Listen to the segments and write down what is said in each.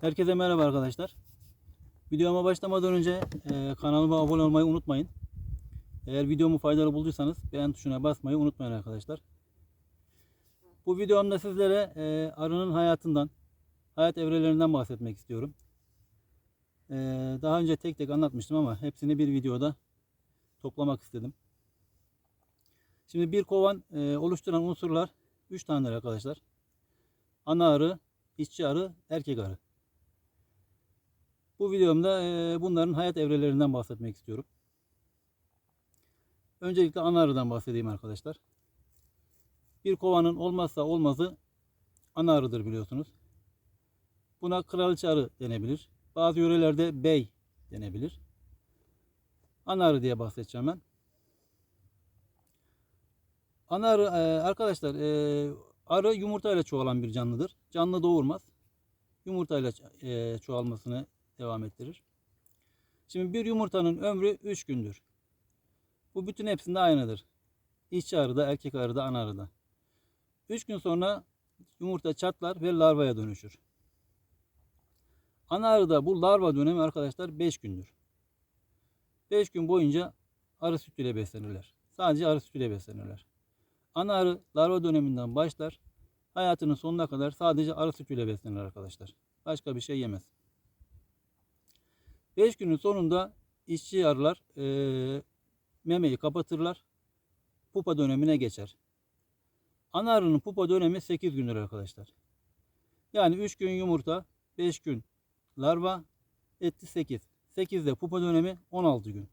Herkese merhaba arkadaşlar. Videoma başlamadan önce e, kanalıma abone olmayı unutmayın. Eğer videomu faydalı bulduysanız beğen tuşuna basmayı unutmayın arkadaşlar. Bu videomda sizlere e, arının hayatından, hayat evrelerinden bahsetmek istiyorum. E, daha önce tek tek anlatmıştım ama hepsini bir videoda toplamak istedim. Şimdi bir kovan e, oluşturan unsurlar 3 tanedir arkadaşlar. Ana arı, işçi arı, erkek arı. Bu videomda bunların hayat evrelerinden bahsetmek istiyorum. Öncelikle ana arıdan bahsedeyim arkadaşlar. Bir kovanın olmazsa olmazı ana arıdır biliyorsunuz. Buna kraliçe arı denebilir. Bazı yörelerde bey denebilir. Ana arı diye bahsedeceğim ben. Ana arkadaşlar arı yumurtayla çoğalan bir canlıdır. Canlı doğurmaz. Yumurtayla e, çoğalmasını devam ettirir. Şimdi bir yumurtanın ömrü 3 gündür. Bu bütün hepsinde aynıdır. İşçi arıda, erkek arıda, ana arıda. 3 gün sonra yumurta çatlar ve larvaya dönüşür. Ana arıda bu larva dönemi arkadaşlar 5 gündür. 5 gün boyunca arı sütüyle beslenirler. Sadece arı sütüyle beslenirler. Ana arı larva döneminden başlar. Hayatının sonuna kadar sadece arı sütüyle beslenir arkadaşlar. Başka bir şey yemez. 5 günün sonunda işçi arılar e, memeyi kapatırlar. Pupa dönemine geçer. Ana arının pupa dönemi 8 gündür arkadaşlar. Yani 3 gün yumurta, 5 gün larva, etti 8. 8'de pupa dönemi 16 gün.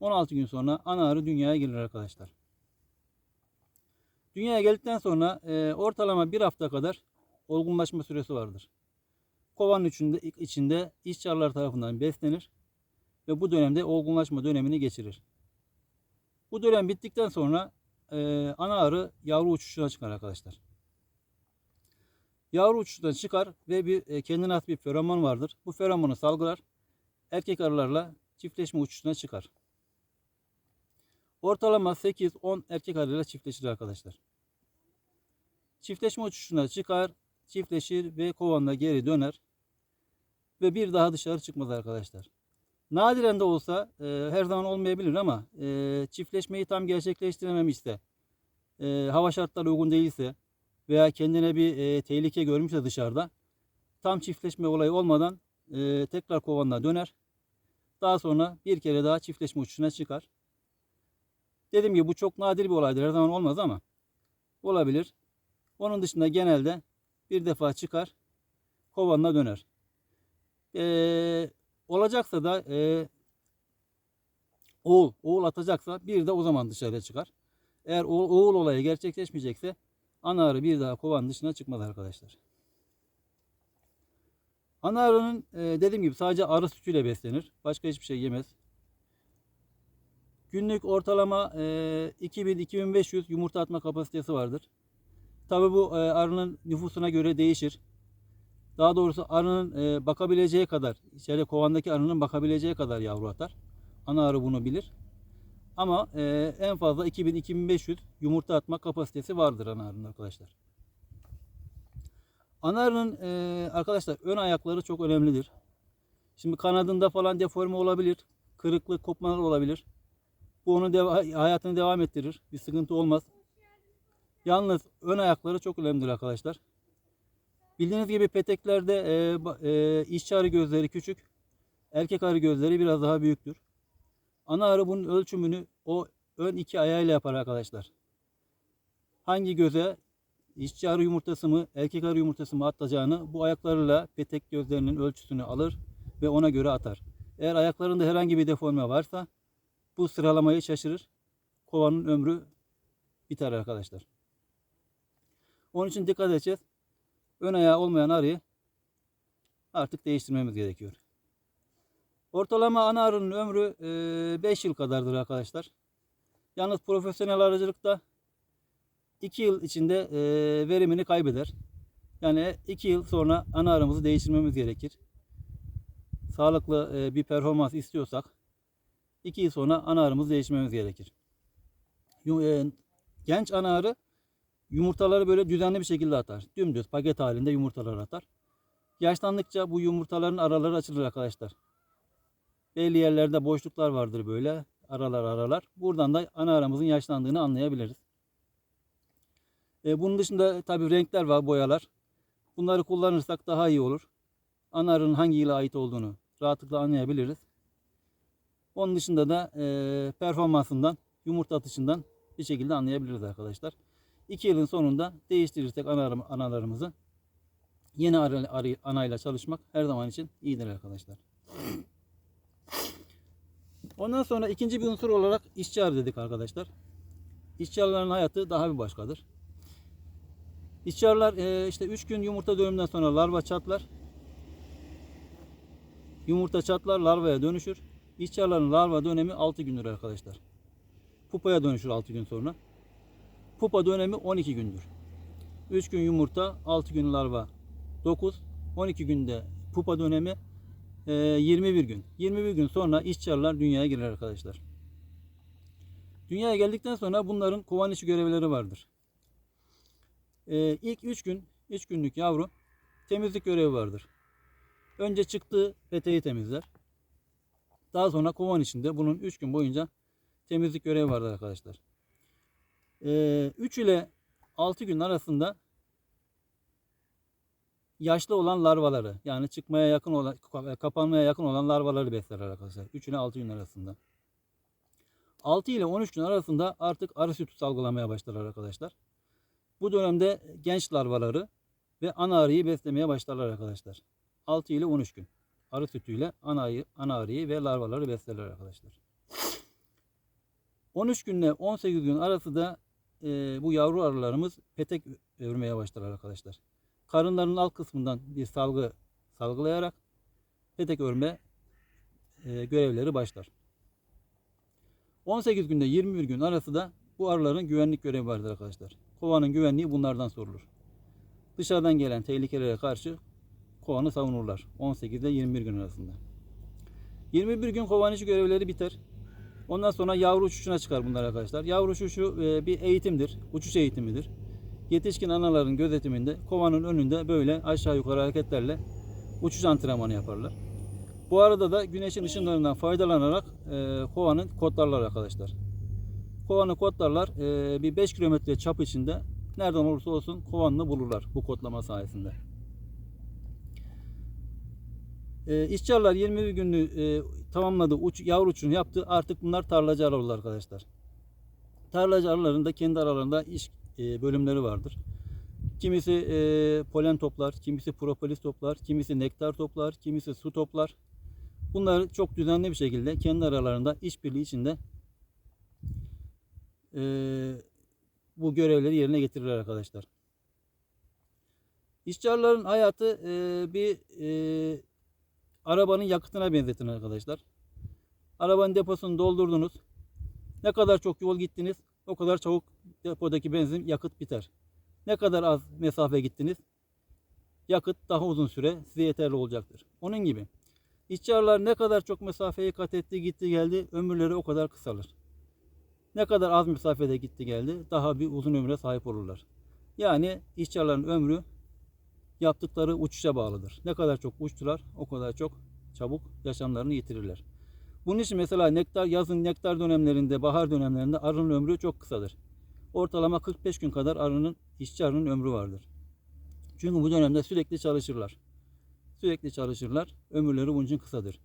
16 gün sonra ana arı dünyaya gelir arkadaşlar. Dünyaya geldikten sonra e, ortalama bir hafta kadar olgunlaşma süresi vardır. Kovanın içinde, içinde işçi arılar tarafından beslenir ve bu dönemde olgunlaşma dönemini geçirir. Bu dönem bittikten sonra e, ana arı yavru uçuşuna çıkar arkadaşlar. Yavru uçuşuna çıkar ve bir e, kendine has bir feromon vardır. Bu feromonu salgılar. Erkek arılarla çiftleşme uçuşuna çıkar. Ortalama 8-10 erkek arıyla çiftleşir arkadaşlar. Çiftleşme uçuşuna çıkar, çiftleşir ve kovanla geri döner. Ve bir daha dışarı çıkmaz arkadaşlar. Nadiren de olsa e, her zaman olmayabilir ama e, çiftleşmeyi tam gerçekleştirememişse, e, hava şartları uygun değilse veya kendine bir e, tehlike görmüşse dışarıda tam çiftleşme olayı olmadan e, tekrar kovanına döner. Daha sonra bir kere daha çiftleşme uçuşuna çıkar. Dediğim gibi bu çok nadir bir olaydır. Her zaman olmaz ama olabilir. Onun dışında genelde bir defa çıkar, kovanına döner. Ee, olacaksa da e, oğul, oğul atacaksa bir de o zaman dışarıya çıkar. Eğer oğul, oğul olayı gerçekleşmeyecekse ana arı bir daha kovan dışına çıkmaz arkadaşlar. Ana arının e, dediğim gibi sadece arı sütüyle beslenir. Başka hiçbir şey yemez. Günlük ortalama e, 2000-2500 yumurta atma kapasitesi vardır. Tabi bu e, arının nüfusuna göre değişir. Daha doğrusu arının e, bakabileceği kadar, içeride kovandaki arının bakabileceği kadar yavru atar. Ana arı bunu bilir. Ama e, en fazla 2000-2500 yumurta atma kapasitesi vardır ana arının arkadaşlar. Ana arının e, arkadaşlar ön ayakları çok önemlidir. Şimdi kanadında falan deforme olabilir. Kırıklık, kopmalar olabilir. Bu onun deva- hayatını devam ettirir. Bir sıkıntı olmaz. Yalnız ön ayakları çok önemlidir arkadaşlar. Bildiğiniz gibi peteklerde e, e, işçi arı gözleri küçük. Erkek arı gözleri biraz daha büyüktür. Ana arı bunun ölçümünü o ön iki ayağıyla yapar arkadaşlar. Hangi göze işçi arı yumurtası mı erkek arı yumurtası mı atacağını bu ayaklarıyla petek gözlerinin ölçüsünü alır ve ona göre atar. Eğer ayaklarında herhangi bir deforme varsa bu sıralamayı şaşırır. Kovanın ömrü biter arkadaşlar. Onun için dikkat edeceğiz. Ön ayağı olmayan arıyı artık değiştirmemiz gerekiyor. Ortalama ana arının ömrü 5 yıl kadardır arkadaşlar. Yalnız profesyonel arıcılıkta 2 yıl içinde e, verimini kaybeder. Yani 2 yıl sonra ana arımızı değiştirmemiz gerekir. Sağlıklı e, bir performans istiyorsak 2 yıl sonra ana arımızı değiştirmemiz gerekir. E, Genç ana arı yumurtaları böyle düzenli bir şekilde atar. Dümdüz paket halinde yumurtalar atar. Yaşlandıkça bu yumurtaların araları açılır arkadaşlar. Belli yerlerde boşluklar vardır böyle. Aralar aralar. Buradan da ana aramızın yaşlandığını anlayabiliriz. E, bunun dışında tabii renkler var, boyalar. Bunları kullanırsak daha iyi olur. Ana arının hangi yıla ait olduğunu rahatlıkla anlayabiliriz. Onun dışında da e, performansından, yumurta atışından bir şekilde anlayabiliriz arkadaşlar. 2 yılın sonunda değiştirirsek ana, analarımızı yeni anayla çalışmak her zaman için iyidir arkadaşlar. Ondan sonra ikinci bir unsur olarak işçi arı dedik arkadaşlar. İşçi arıların hayatı daha bir başkadır. İşçi arılar e, işte 3 gün yumurta dönümünden sonra larva çatlar. Yumurta çatlar larvaya dönüşür. İşçi arıların larva dönemi 6 gündür arkadaşlar. Pupaya dönüşür 6 gün sonra. Pupa dönemi 12 gündür. 3 gün yumurta, 6 gün larva 9, 12 günde pupa dönemi e, 21 gün. 21 gün sonra işçi arılar dünyaya girer arkadaşlar. Dünyaya geldikten sonra bunların kovan içi görevleri vardır. E, ilk 3 gün, 3 günlük yavru temizlik görevi vardır. Önce çıktığı peteği temizler. Daha sonra kovan içinde bunun 3 gün boyunca temizlik görevi vardır arkadaşlar. 3 ile 6 gün arasında yaşlı olan larvaları yani çıkmaya yakın olan kapanmaya yakın olan larvaları besler arkadaşlar. 3 ile 6 gün arasında. 6 ile 13 gün arasında artık arı sütü salgılamaya başlar arkadaşlar. Bu dönemde genç larvaları ve ana arıyı beslemeye başlarlar arkadaşlar. 6 ile 13 gün. Arı sütüyle ana, ana arıyı ve larvaları beslerler arkadaşlar. 13 günle 18 gün arası da e, bu yavru arılarımız petek örmeye başlar arkadaşlar. Karınlarının alt kısmından bir salgı salgılayarak petek örme e, görevleri başlar. 18 günde 21 gün arası da bu arıların güvenlik görevi vardır arkadaşlar. Kovanın güvenliği bunlardan sorulur. Dışarıdan gelen tehlikelere karşı kovanı savunurlar. 18 ile 21 gün arasında. 21 gün kovan içi görevleri biter. Ondan sonra yavru uçuşuna çıkar bunlar arkadaşlar. Yavru uçuşu e, bir eğitimdir. Uçuş eğitimidir. Yetişkin anaların gözetiminde kovanın önünde böyle aşağı yukarı hareketlerle uçuş antrenmanı yaparlar. Bu arada da güneşin ışınlarından faydalanarak e, kovanı kodlarlar arkadaşlar. Kovanı kodlarlar e, bir 5 kilometre çap içinde nereden olursa olsun kovanını bulurlar bu kodlama sayesinde. E, işçiler 21 günlüğü e, tamamladı, uç, yavru uçunu yaptı. Artık bunlar tarlacı arı oldu arkadaşlar. Tarlacı arıların da kendi aralarında iş e, bölümleri vardır. Kimisi e, polen toplar, kimisi propolis toplar, kimisi nektar toplar, kimisi su toplar. Bunları çok düzenli bir şekilde kendi aralarında işbirliği içinde e, bu görevleri yerine getirirler arkadaşlar. İşçi arıların hayatı e, bir e, arabanın yakıtına benzetin arkadaşlar. Arabanın deposunu doldurdunuz. Ne kadar çok yol gittiniz o kadar çabuk depodaki benzin yakıt biter. Ne kadar az mesafe gittiniz yakıt daha uzun süre size yeterli olacaktır. Onun gibi işçi arılar ne kadar çok mesafeyi kat etti gitti geldi ömürleri o kadar kısalır. Ne kadar az mesafede gitti geldi daha bir uzun ömre sahip olurlar. Yani işçi arıların ömrü yaptıkları uçuşa bağlıdır. Ne kadar çok uçtular o kadar çok çabuk yaşamlarını yitirirler. Bunun için mesela nektar yazın nektar dönemlerinde, bahar dönemlerinde arının ömrü çok kısadır. Ortalama 45 gün kadar arının işçi arının ömrü vardır. Çünkü bu dönemde sürekli çalışırlar. Sürekli çalışırlar. Ömürleri bunun için kısadır.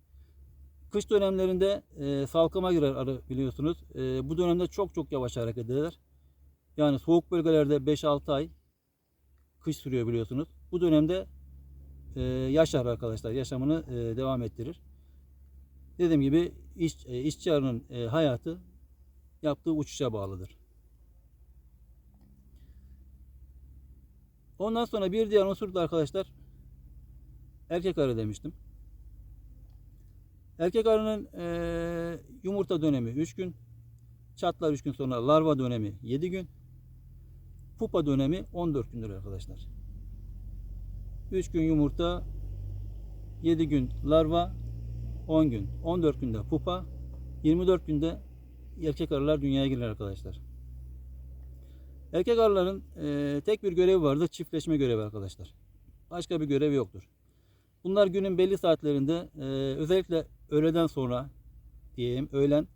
Kış dönemlerinde e, salkıma girer arı biliyorsunuz. E, bu dönemde çok çok yavaş hareket eder. Yani soğuk bölgelerde 5-6 ay kış sürüyor biliyorsunuz. Bu dönemde e, yaşar arkadaşlar. Yaşamını e, devam ettirir. Dediğim gibi iş, e, işçi arının e, hayatı yaptığı uçuşa bağlıdır. Ondan sonra bir diğer unsur da arkadaşlar erkek arı demiştim. Erkek arının e, yumurta dönemi 3 gün, çatlar 3 gün sonra larva dönemi 7 gün, pupa dönemi 14 gündür arkadaşlar. 3 gün yumurta, 7 gün larva, 10 gün. 14 günde pupa, 24 günde erkek arılar dünyaya girer arkadaşlar. Erkek arıların e, tek bir görevi vardır. Çiftleşme görevi arkadaşlar. Başka bir görevi yoktur. Bunlar günün belli saatlerinde e, özellikle öğleden sonra diyeyim öğlen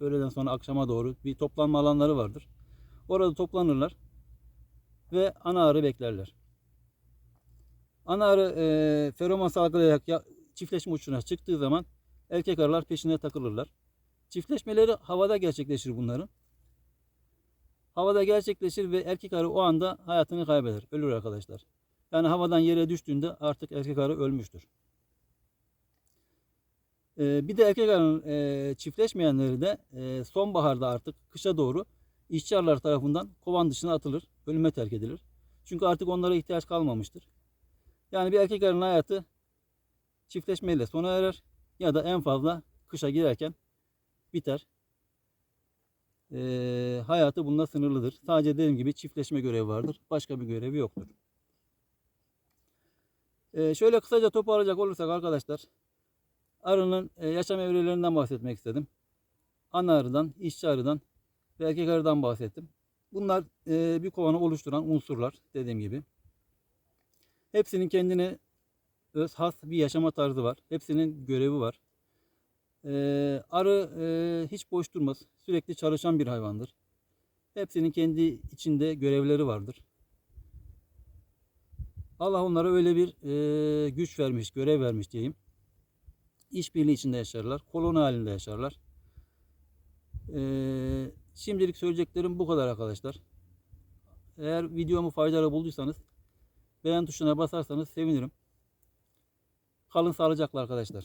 öğleden sonra akşama doğru bir toplanma alanları vardır. Orada toplanırlar ve ana arı beklerler. Ana e, feromon salgılayarak ya, çiftleşme uçuşuna çıktığı zaman erkek arılar peşine takılırlar. Çiftleşmeleri havada gerçekleşir bunların. Havada gerçekleşir ve erkek arı o anda hayatını kaybeder. Ölür arkadaşlar. Yani havadan yere düştüğünde artık erkek arı ölmüştür. Ee, bir de erkek arının e, çiftleşmeyenleri de e, sonbaharda artık kışa doğru işçi arılar tarafından kovan dışına atılır. Ölüme terk edilir. Çünkü artık onlara ihtiyaç kalmamıştır. Yani bir erkek arının hayatı çiftleşmeyle sona erer ya da en fazla kışa girerken biter. Ee, hayatı bununla sınırlıdır. Sadece dediğim gibi çiftleşme görevi vardır. Başka bir görevi yoktur. Ee, şöyle kısaca toparlayacak olursak arkadaşlar arının e, yaşam evrelerinden bahsetmek istedim. Ana arıdan, işçi arıdan ve erkek arıdan bahsettim. Bunlar e, bir kovanı oluşturan unsurlar dediğim gibi. Hepsinin kendine öz has bir yaşama tarzı var. Hepsinin görevi var. Ee, arı e, hiç boş durmaz. Sürekli çalışan bir hayvandır. Hepsinin kendi içinde görevleri vardır. Allah onlara öyle bir e, güç vermiş, görev vermiş diyeyim. İşbirliği içinde yaşarlar. Koloni halinde yaşarlar. Ee, şimdilik söyleyeceklerim bu kadar arkadaşlar. Eğer videomu faydalı bulduysanız beğen tuşuna basarsanız sevinirim. Kalın sağlıcakla arkadaşlar.